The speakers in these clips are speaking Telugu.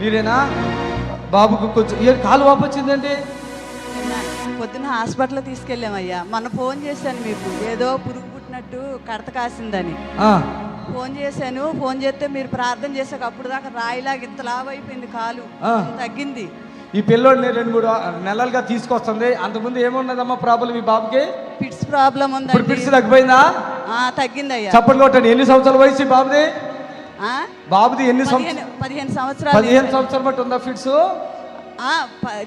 మీరేనా? బాబుకు కొంచెం ఏ కాలు వాపు వచ్చిందండి పొద్దున హాస్పిటల్ తీసుకెళ్ళామయ్యా. మొన్న ఫోన్ చేశాను మీకు. ఏదో పురుగు పుట్టినట్టు కడత కాసిందని. ఫోన్ చేశాను. ఫోన్ చేస్తే మీరు ప్రార్థన చేసాక అప్పుడు దాకా రాయిలాగా ఇంత లావు అయిపోయింది కాలు. తగ్గింది. ఈ పిల్లోడిని రెండు మూడు నెలలుగా తీసుకొస్తుంది. అంతకుముందు ఏమున్నదమ్మా ప్రాబ్లం ఈ బాబుకి? పిట్స్ ప్రాబ్లం ఉందండి. పిడిచి తగ్గిపోయిందా? తగ్గిందయ్యా. చప్పట్లు కొట్టండి. ఎన్ని సంవత్సరాల వయసు బాబుది? బాబుది ఎన్ని పదిహేను సంవత్సరాలు పదిహేను సంవత్సరాలు బట్టి ఉందా ఫిట్స్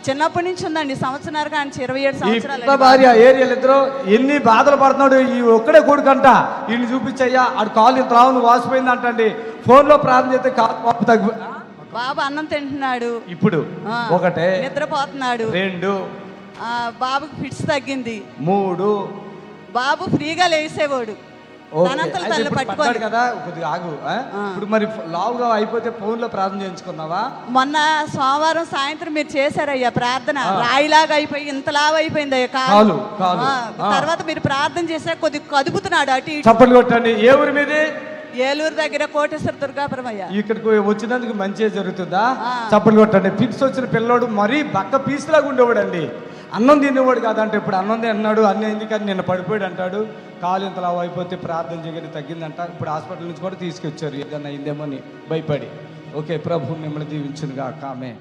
చిన్నప్పటి నుంచి ఉందండి సంవత్సరాలు కానీ ఇరవై ఏడు సంవత్సరాలు భార్య ఏరియాలు ఇద్దరు? ఎన్ని బాధలు పడుతున్నాడు? ఈ ఒక్కడే కొడుకంట. ఈయన చూపించయ్యా ఆడు కాలు ఇంత రావు వాసిపోయింది అంటండి. ఫోన్లో ప్రార్థన చేస్తే కాలు వాపు తగ్గి బాబు అన్నం తింటున్నాడు. ఇప్పుడు ఒకటే నిద్రపోతున్నాడు. రెండు బాబుకి ఫిట్స్ తగ్గింది. మూడు బాబు ఫ్రీగా లేసేవాడు. తనంతలు కదా కొద్దిగా ఆగు. ఇప్పుడు మరి లావుగా అయిపోతే ఫోన్లో ప్రార్థన చేయించుకున్నావా మొన్న సోమవారం సాయంత్రం మీరు చేశారయ్యా ప్రార్థన. రాయిలాగా అయిపోయి ఇంత లావు అయిపోయింది కాలు. తర్వాత మీరు ప్రార్థన చేసా కొద్ది కదుపుతున్నాడు అటు చప్పట్లు కొట్టండి. ఏ ఊరి మీది? ఏలూరు దగ్గర కోటేశ్వర దుర్గాపురం అయ్యా. ఇక్కడికి వచ్చినందుకు మంచిగా జరుగుతుందా. చప్పట్లు కొట్టండి. ఫిక్స్ వచ్చిన పిల్లోడు మరీ బక్క పీసులాగా ఉండేవాడు అండి అన్నం తినేవాడు కాదంటే ఇప్పుడు అన్నం తిన్నాడు అన్నీ ఎందుకని నిన్న పడిపోయాడు అంటాడు కాలు ఇంతలా అయిపోతే ప్రార్థన చేయని తగ్గిందంట. ఇప్పుడు హాస్పిటల్ నుంచి కూడా తీసుకొచ్చారు. ఏదన్నా అయిందేమో అని భయపడి. ఓకే ప్రభు మిమ్మల్ని దీవించునుగా ఆమె